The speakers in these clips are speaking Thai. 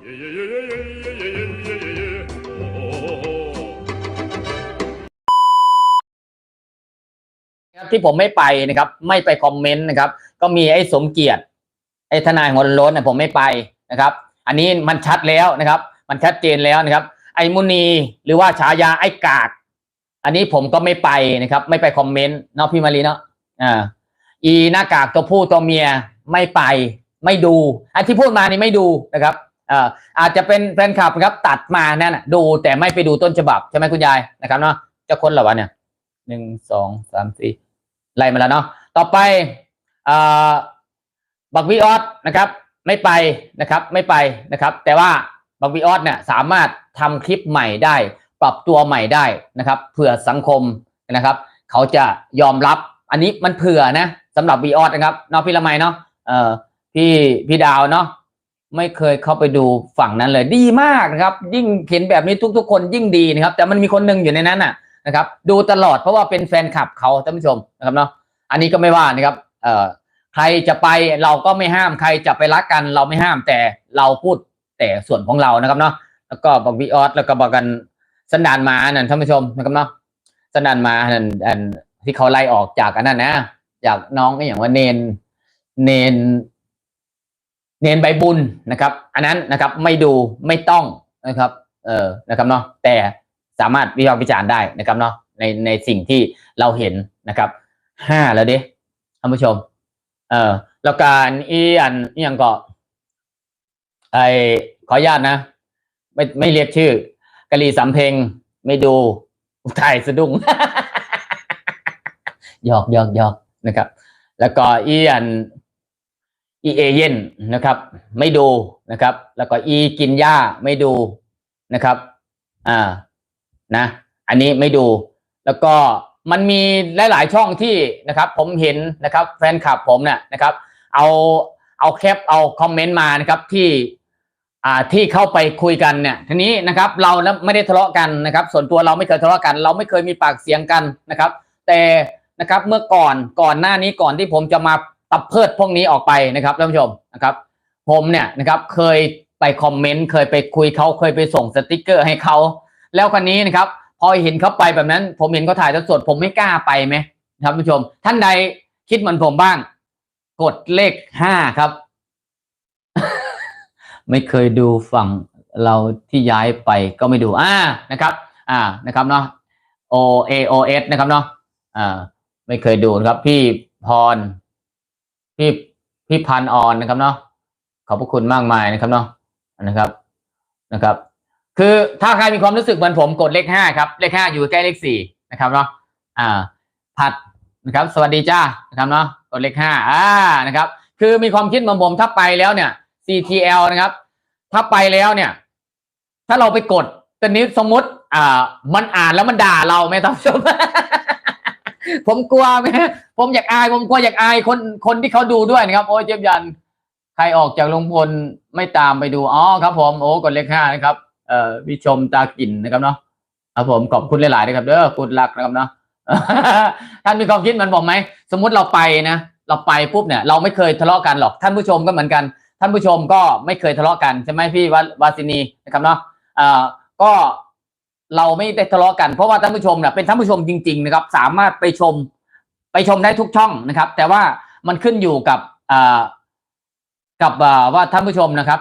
ครับที่ผมไม่ไปนะครับ ไม่ไปคอมเมนต์นะครับ ก็มีไอ้สมเกียรติไอ้ทนายหัวโล้นเนี่ยผมไม่ไปนะครับ อันนี้มันชัดแล้วนะครับ มันชัดเจนแล้วนะครับ ไอ้มุนีหรือว่าฉายาไอ้กากอันนี้ผมก็ไม่ไปนะครับ ไม่ไปคอมเมนต์เนาะพี่มารีเนาะอ่าอีหน้ากากตัวผู้ตัวเมียไม่ไปไม่ดูอันที่พูดมานี่ไม่ดูนะครับ เอ่ออาจจะเป็นแฟนคลับนะครับตัดมานั่นน่ะดูแต่ไม่ไปดูต้นฉบับใช่ไหมคุณยายนะครับเนาะจะคนหรอวะเนี่ยหนึ่งสองสามสี่ไล่มาแล้วเนาะต่อไปเอ่อบักวิออสนะครับ ไม่ไปนะครับไม่ไปนะครับ แต่ว่าบักวิออสเนี่ยสามารถทำคลิปใหม่ได้ ปรับตัวใหม่ได้นะครับเผื่อสังคมนะครับ เขาจะยอมรับอันนี้มันเผื่อนะสำหรับวีออสนะครับเนาะพี่ละไมเนาะเออพี่พี่ดาวเนาะ ไม่เคยเข้าไปดูฝั่งนั้นเลยดีมากนะครับ ยิ่งเห็นแบบนี้ทุกๆ คนยิ่งดีนะครับ แต่มันมีคนหนึ่งอยู่ในนั้นน่ะนะครับ ดูตลอดเพราะว่าเป็นแฟนคลับเขาท่านผู้ชมนะครับเนาะอันนี้ก็ไม่ว่านะครับเอ่อใครจะไปเราก็ไม่ห้ามใครจะไปรักกันเราไม่ห้ามแต่เราพูดแต่ส่วนของเรานะครับเนาะแล้วก็บอกวีออสแล้วก็บอกกันสันดานมานั่นท่านผู้ชมนะครับเนาะสันดานมานั่นอันที่เขาไล่ออกจากอันนั้นนะ จากน้องอย่างว่าเนนเนน เนนใบบุญนะครับ อันนั้นนะครับไม่ดูไม่ต้องนะครับเออนะครับเนาะแต่สามารถวิพากษ์วิจารณ์ได้นะครับเนาะในในสิ่งที่เราเห็นนะครับห้าแล้วเด้ท่านผู้ชม เออแล้วการอีอันอหยังก็ไอขออนุญาตนะ ไม่ไม่เรียกชื่อกะลีสำเพ็งไม่ดูถ่ายสะดุ้งหยอกหยอกหยอกนะครับ แล้วก็อีอัน อีเอเย่นนะครับ ไม่ดูนะครับ แล้วก็อีกินหญ้าไม่ดูนะครับ อ่านะ อันนี้ไม่ดู แล้วก็มันมีหลาย ๆ ช่องที่นะครับ ผมเห็นนะครับ แฟนคลับผมเนี่ยนะครับ เอาเอาแคปเอาคอมเมนต์มานะครับที่อ่าที่เข้าไปคุยกันเนี่ยทีนี้นะครับ เราไม่ได้ทะเลาะกันนะครับ ส่วนตัวเราไม่เคยทะเลาะกัน เราไม่เคยมีปากเสียงกันนะครับ แต่นะครับเมื่อก่อนก่อนหน้านี้ก่อนที่ผมจะมา ตับเพิดพวกนี้ออกไปนะครับท่านผู้ชมนะครับ ผมเนี่ยนะครับเคยไปคอมเมนต์เคยไปคุยเขาเคยไปส่งสติกเกอร์ให้เขาแล้วคนนี้นะครับ พอเห็นเขาไปแบบนั้น ผมเห็นเขาถ่ายสดผมไม่กล้าไปไหมครับท่านผู้ชม ท่านใดคิดเหมือนผมบ้าง กดเลขห้าครับ ไม่เคยดูฝั่งเราที่ย้ายไปก็ไม่ดูอ่านะครับ อ่านะครับเนาะ O A O S นะครับเนาะอ่าไม่เคยดูนะครับ พี่พร พี่พี่พันออนนะครับเนาะขอบพระคุณมากมายนะครับเนาะนะครับนะครับ คือถ้าใครมีความรู้สึกเหมือนผมกดเลขห้าครับ เลขห้าอยู่ใกล้เลขสี่นะครับเนาะอ่า ผัดนะครับ สวัสดีจ้านะครับเนาะกดเลขห้าอ่านะครับ คือมีความคิดเหมือนผมถ้าไปแล้วเนี่ย CTL นะครับ ถ้าไปแล้วเนี่ย ถ้าเราไปกดตอนนี้สมมติ อ่า มันอ่านแล้วมันด่าเราไหมท่านผู้ชม ผมกลัวไหมผมอยากอาย ผมกลัวอยากอายคนคนที่เขาดูด้วยนะครับ โอ้ยเจ็บยัน ใครออกจากลุงพลไม่ตามไปดูอ๋อครับ ผมโอ้กดเลขห้านะครับ เอ่อวิชมตากินนะครับเนาะครับผมขอบคุณหลาย ๆ นะครับเด้อคุณรักนะครับเนาะท่านมีความคิดเหมือนผมไหมสมมุติเราไปนะเราไปปุ๊บเนี่ย เราไม่เคยทะเลาะกันหรอกท่านผู้ชมก็เหมือนกัน ท่านผู้ชมก็ไม่เคยทะเลาะกันใช่ไหมพี่วาวาสินีนะครับเนาะเอ่อก็ เราไม่ได้ทะเลาะกันเพราะว่าท่านผู้ชมเนี่ยเป็นท่านผู้ชมจริง ๆ นะครับ สามารถไปชมไปชมได้ทุกช่องนะครับ แต่ว่ามันขึ้นอยู่กับอ่อกับว่าท่านผู้ชมนะครับ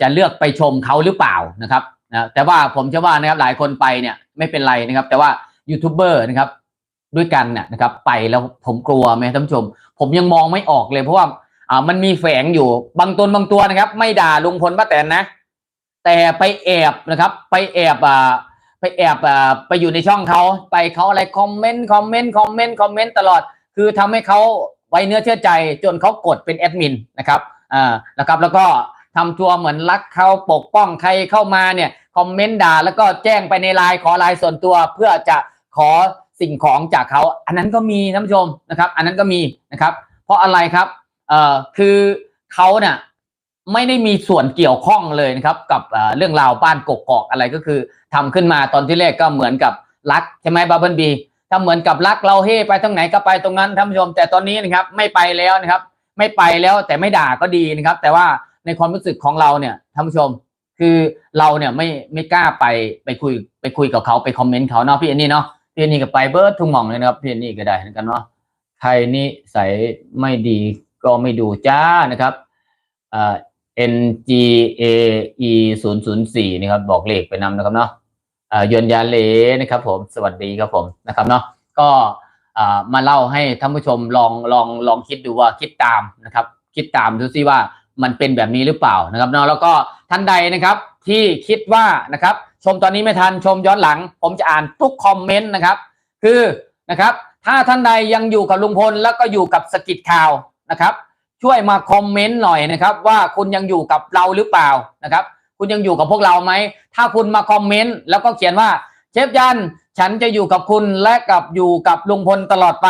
จะเลือกไปชมเขาหรือเปล่านะครับนะแต่ว่าผมเชื่อว่านะครับหลายคนไปเนี่ยไม่เป็นไรนะครับ แต่ว่ายูทูบเบอร์นะครับด้วยกันเนี่ยนะครับ ไปแล้วผมกลัวไหมท่านผู้ชม ผมยังมองไม่ออกเลยเพราะว่าอ่ามันมีแฝงอยู่บางตนบางตัวนะครับ ไม่ด่าลุงพลป้าแตนนะ แต่ไปแอบนะครับ ไปแอบอ่า แอบอ่าไปอยู่ในช่องเขาไปเขาอะไรคอมเมนต์คอมเมนต์คอมเมนต์คอมเมนต์ตลอด คือทำให้เขาไว้เนื้อเชื่อใจจนเขากดเป็นแอดมินนะครับอ่านะครับแล้วก็ทำตัวเหมือนรักเขาปกป้องใครเข้ามาเนี่ยคอมเมนต์ด่าแล้วก็แจ้งไปในไลน์ขอไลน์ส่วนตัวเพื่อจะขอสิ่งของจากเขา อันนั้นก็มีท่านผู้ชมนะครับ อันนั้นก็มีนะครับ เพราะอะไรครับเอ่อคือเขาเนี่ย ไม่ได้มีส่วนเกี่ยวข้องเลยนะครับกับเรื่องราวบ้านกกอกอะไรก็คือทำขึ้นมาตอนที่แรกก็เหมือนกับรักใช่ไหมบาเบิลบีถ้าเหมือนกับรักเราเฮ่ไปตรงไหนก็ไปตรงนั้นท่านผู้ชม แต่ตอนนี้นะครับไม่ไปแล้วนะครับ ไม่ไปแล้วแต่ไม่ด่าก็ดีนะครับ แต่ว่าในความรู้สึกของเราเนี่ยท่านผู้ชม คือเราเนี่ยไม่ไม่กล้าไปไปคุยไปคุยกับเขาไปคอมเมนต์เขาเนาะพี่อันนี้เนาะพี่อันนี้ก็ไปเบิร์ดทุ่งหม่องเลยนะครับพี่อันนี้ก็ได้เหมือนกันเนาะใครนี่ใส่ไม่ดีก็ไม่ดูจ้านะครับ N G A E ศูนย์ศูนย์สี่นะครับบอกเลขไปนำนะครับเนาะเอ่อยนยาเลนะครับผมสวัสดีครับผมนะครับเนาะก็มาเล่าให้ท่านผู้ชมลองลองลองคิดดูว่าคิดตามนะครับ คิดตามดูซิว่ามันเป็นแบบนี้หรือเปล่านะครับเนาะแล้วก็ท่านใดนะครับที่คิดว่านะครับ ชมตอนนี้ไม่ทันชมย้อนหลัง ผมจะอ่านทุกคอมเมนต์นะครับ คือนะครับ ถ้าท่านใดยังอยู่กับลุงพลแล้วก็อยู่กับสกิดข่าวนะครับ ช่วยมาคอมเมนต์หน่อยนะครับ ว่าคุณยังอยู่กับเราหรือเปล่านะครับ คุณยังอยู่กับพวกเราไหม ถ้าคุณมาคอมเมนต์แล้วก็เขียนว่าเชฟยัน ฉันจะอยู่กับคุณและกับอยู่กับลุงพลตลอดไป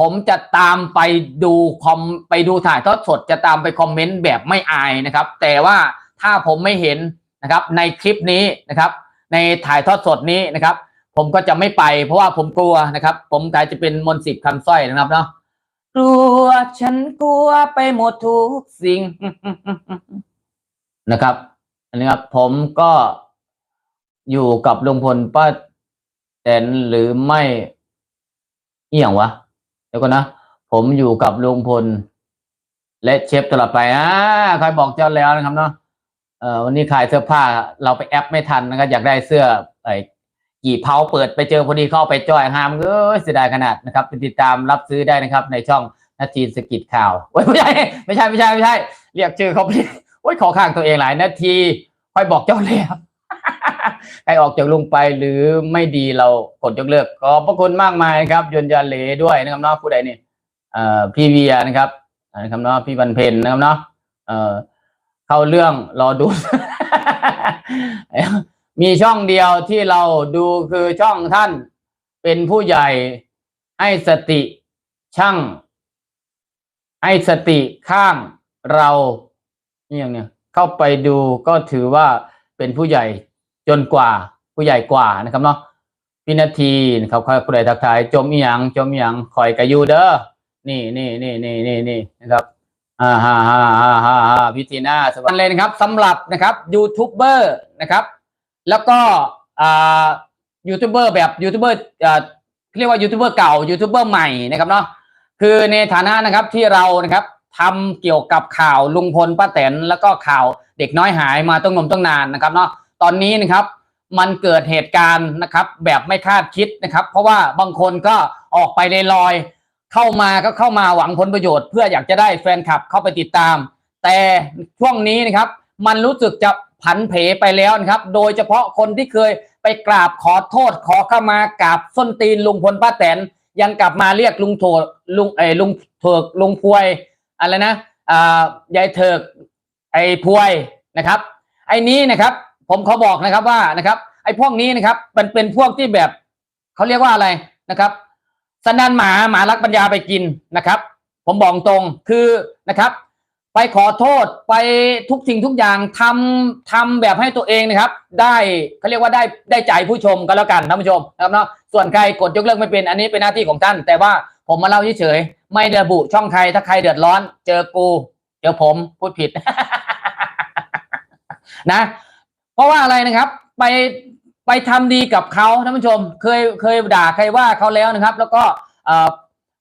ผมจะตามไปดูคอมไปดูถ่ายทอดสดจะตามไปคอมเมนต์แบบไม่อายนะครับ แต่ว่าถ้าผมไม่เห็นนะครับในคลิปนี้นะครับ ในถ่ายทอดสดนี้นะครับ ผมก็จะไม่ไป เพราะว่าผมกลัวนะครับ ผมกลายจะเป็นมนสิทธิ์คำสร้อยนะครับเนาะ กลัวฉันกลัวไปหมดทุกสิ่ง นะครับ อันนี้ครับ ผมก็อยู่กับลุงพลป้าแตนหรือไม่เอี่ยงวะเดี๋ยวก่อนนะผมอยู่กับลุงพล และเชฟตลอดไปอ่าใครบอกเจ้าแล้วนะครับเนาะเอ่อวันนี้ขายเสื้อผ้าเราไปแอปไม่ทันนะครับอยากได้เสื้อไอ กี่เผาเปิดไปเจอพอดีเข้าไปจอยหามเอ้ยเสียดายขนาดนะครับไปติดตามรับซื้อได้นะครับ ในช่องนาทีสกิดข่าวโอ้ยไม่ใช่ไม่ใช่ไม่ใช่ไม่ใช่ เรียกชื่อเขาไปโอ้ยขอข้างตัวเองหลายนาทีค่อยบอกเจ้าแล้วใครออกจากลุงไปหรือไม่ดีเรากดยกเลิกขอบพระคุณมากมายครับยนยาเลด้วยนะครับเนาะผู้ใดนี่เอ่อพี่เวียนะครับนะครับเนาะพี่วันเพ็ญนะครับเนาะเอ่อเข้าเรื่องรอดู มีช่องเดียวที่เราดูคือช่องท่านเป็นผู้ใหญ่ให้สติช่าง ให้สติข้างเรานี่อย่างเนี้ยเข้าไปดูก็ถือว่าเป็นผู้ใหญ่จนกว่าผู้ใหญ่กว่านะครับเนาะพินาทีนะครับคอยผู้ใดทักทาย จมอีหยังจมอีหยังคอยกระยูเด้อนี่นี่นี่นี่นี่นี่นะครับอ่าฮ่าฮ่าฮ่าฮ่าฮ่าพิธีหน้าสวัสดีเลยนะครับสำหรับนะครับยูทูบเบอร์นะครับ แล้วก็ยูทูบเบอร์แบบยูทูบเบอร์เรียกว่ายูทูบเบอร์เก่ายูทูบเบอร์ใหม่นะครับเนาะคือในฐานะนะครับที่เรานะครับทำเกี่ยวกับข่าวลุงพลป้าแตนแล้วก็ข่าวเด็กน้อยหายมาต้องนมต้องนานนะครับเนาะตอนนี้นะครับมันเกิดเหตุการณ์นะครับ แบบไม่คาดคิดนะครับ เพราะว่าบางคนก็ออกไปลอยๆเข้ามาก็เข้ามาหวังผลประโยชน์ เพื่ออยากจะได้แฟนคลับเข้าไปติดตาม แต่ช่วงนี้นะครับ มันรู้สึกจะ ผันเพไปแล้วนะครับ โดยเฉพาะคนที่เคยไปกราบขอโทษขอเข้ามากราบส้นตีนลุงพลป้าแตนยังกลับมาเรียกลุงโถลุงเอยลุงเถิกลุงพวยอะไรนะอ่ายายเถิกไอ้พวยนะครับ ไอ้นี้นะครับ ผมเขาบอกนะครับว่านะครับ ไอ้พวกนี้นะครับ มันเป็นพวกที่แบบเขาเรียกว่าอะไรนะครับสันดานหมาหมารักปัญญาไปกินนะครับ ผมบอกตรงคือนะครับ ไปขอโทษไปทุกสิ่งทุกอย่างทำทำแบบให้ตัวเองนะครับ ได้เขาเรียกว่าได้ได้ใจผู้ชมก็แล้วกันท่านผู้ชมนะครับเนาะส่วนใครกดยกเลิกไม่เป็นอันนี้เป็นหน้าที่ของท่าน แต่ว่าผมมาเล่าเฉยๆไม่ระบุช่องใครถ้าใครเดือดร้อน เจอกูเจอผมพูดผิด นะ เพราะว่าอะไรนะครับ ไปไปทำดีกับเขาท่านผู้ชม เคยเคยด่าใครว่าเขาแล้วนะครับ แล้วก็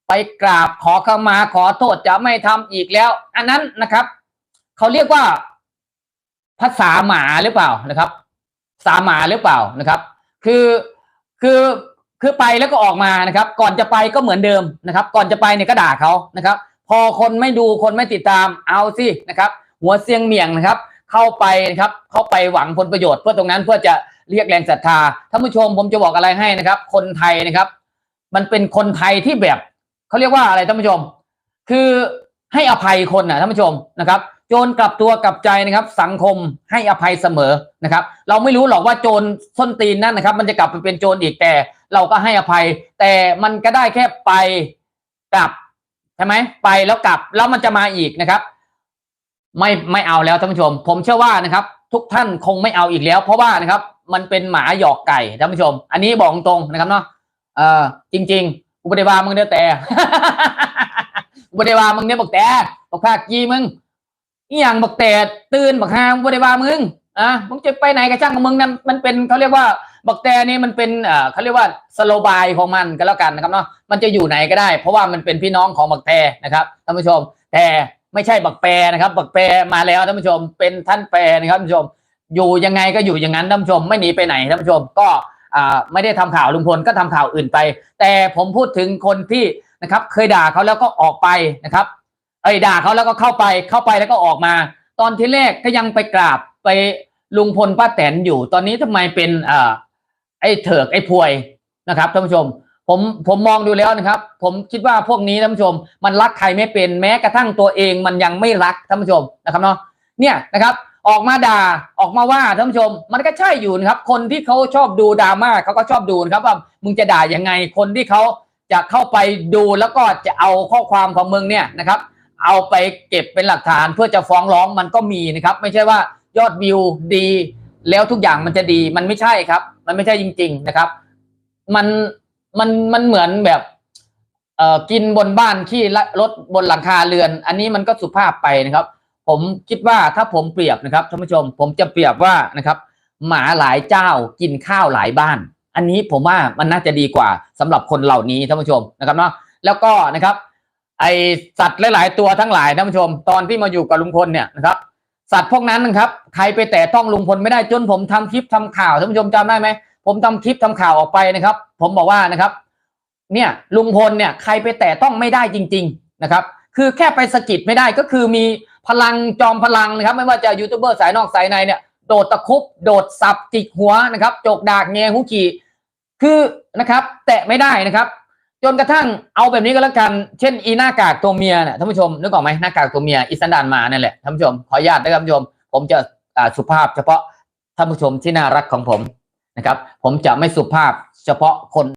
ไปกราบขอเข้ามาขอโทษจะไม่ทำอีกแล้ว อันนั้นนะครับเขาเรียกว่าภาษาหมาหรือเปล่านะครับภาษาหมาหรือเปล่านะครับ คือคือคือไปแล้วก็ออกมานะครับ ก่อนจะไปก็เหมือนเดิมนะครับ ก่อนจะไปเนี่ยก็ด่าเขานะครับ พอคนไม่ดูคนไม่ติดตามเอาสินะครับ หัวเสียงเมียงนะครับ เข้าไปนะครับเข้าไปหวังผลประโยชน์เพื่อตรงนั้นเพื่อจะเรียกแรงศรัทธาท่านผู้ชมผมจะบอกอะไรให้นะครับ คนไทยนะครับ มันเป็นคนไทยที่แบบ เขาเรียกว่าอะไรท่านผู้ชม คือให้อภัยคนนะท่านผู้ชมนะครับโจรกลับตัวกลับใจนะครับ สังคมให้อภัยเสมอนะครับ เราไม่รู้หรอกว่าโจรส้นตีนนั่นนะครับ มันจะกลับไปเป็นโจรอีกแต่ เราก็ให้อภัย แต่มันก็ได้แค่ไปกลับใช่ไหมไปแล้วกลับแล้วมันจะมาอีกนะครับ ไม่ไม่เอาแล้วท่านผู้ชม ผมเชื่อว่านะครับ ทุกท่านคงไม่เอาอีกแล้ว เพราะว่านะครับ มันเป็นหมาหยอกไก่ท่านผู้ชม อันนี้บอกตรงๆนะครับเนาะเออจริง ๆ กูไม่ได้ว่ามึงเด้อแต่กูไม่ได้ว่ามึงเนี่ยบอกแต่บอกภาคกีมึงอีหยังบอกแต่ตื่นบอกฮากูไม่ได้ว่ามึงอะมึงจะไปไหนกับช่างของมึงนั่นมันเป็นเขาเรียกว่าบักแตนี่มันเป็นเอ่อเขาเรียกว่าสโลบายของมันก็แล้วกันนะครับเนาะมันจะอยู่ไหนก็ได้ เพราะว่ามันเป็นพี่น้องของบักแตนะครับท่านผู้ชม แต่ไม่ใช่บักแปรนะครับ บักแปรมาแล้วท่านผู้ชมเป็นท่านแปรนะครับท่านผู้ชม อยู่ยังไงก็อยู่อย่างนั้นท่านผู้ชม ไม่หนีไปไหนท่านผู้ชมก็ ไม่ได้ทำข่าวลุงพลก็ทำข่าวอื่นไป แต่ผมพูดถึงคนที่นะครับ เคยด่าเขาแล้วก็ออกไปนะครับเอ้ยด่าเขาแล้วก็เข้าไปเข้าไปแล้วก็ออกมา ตอนที่แรกก็ยังไปกราบไปลุงพลป้าแตนอยู่ ตอนนี้ทำไมเป็นอ่าไอ้เถิกไอ้พวยนะครับท่านผู้ชม ผมผมมองดูแล้วนะครับ ผมคิดว่าพวกนี้ท่านผู้ชม มันรักใครไม่เป็นแม้กระทั่งตัวเองมันยังไม่รักท่านผู้ชมนะครับเนาะเนี่ยนะครับ ออกมาด่าออกมาว่าท่านผู้ชม มันก็ใช่อยู่นะครับ คนที่เขาชอบดูดราม่าเขาก็ชอบดูนะครับว่ามึงจะด่ายังไงคนที่เขาจะเข้าไปดูแล้วก็จะเอาข้อความของมึงเนี่ยนะครับ เอาไปเก็บเป็นหลักฐานเพื่อจะฟ้องร้องมันก็มีนะครับ ไม่ใช่ว่ายอดวิวดี แล้วทุกอย่างมันจะดีมันไม่ใช่ครับ มันไม่ใช่จริง ๆนะครับ มันมันมันเหมือนแบบเอ่อกินบนบ้านขี้รถบนหลังคาเรือน อันนี้มันก็สุภาพไปนะครับ ผมคิดว่าถ้าผมเปรียบนะครับท่านผู้ชม ผมจะเปรียบว่านะครับ หมาหลายเจ้ากินข้าวหลายบ้าน อันนี้ผมว่ามันน่าจะดีกว่าสำหรับคนเหล่านี้ท่านผู้ชมนะครับเนาะแล้วก็นะครับ ไอสัตว์หลาย ๆ ตัวทั้งหลายท่านผู้ชม ตอนที่มาอยู่กับลุงพลเนี่ยนะครับ สัตว์พวกนั้นนะครับใครไปแตะต้องลุงพลไม่ได้จนผมทำคลิปทำข่าวท่านผู้ชมจำได้ไหมผมทำคลิปทำข่าวออกไปนะครับ ผมบอกว่านะครับ เนี่ยลุงพลเนี่ยใครไปแตะต้องไม่ได้จริง ๆนะครับ คือแค่ไปสะกิดไม่ได้ก็คือมี พลังจอมพลังนะครับ ไม่ว่าจะยูทูบเบอร์สายนอกสายในเนี่ยโดดตะคุบโดดสับจิกหัวนะครับจกดากแงหูขี่คือนะครับ แตะไม่ได้นะครับ จนกระทั่งเอาแบบนี้ก็แล้วกันเช่นอีหน้ากากตัวเมียเนี่ยท่านผู้ชมนึกออกไหมหน้ากากตัวเมียอีสันดานมานั่นแหละท่านผู้ชมขออนุญาตนะครับท่านผู้ชม ผมจะสุภาพเฉพาะท่านผู้ชมที่น่ารักของผมนะครับ ผมจะไม่สุภาพเฉพาะคน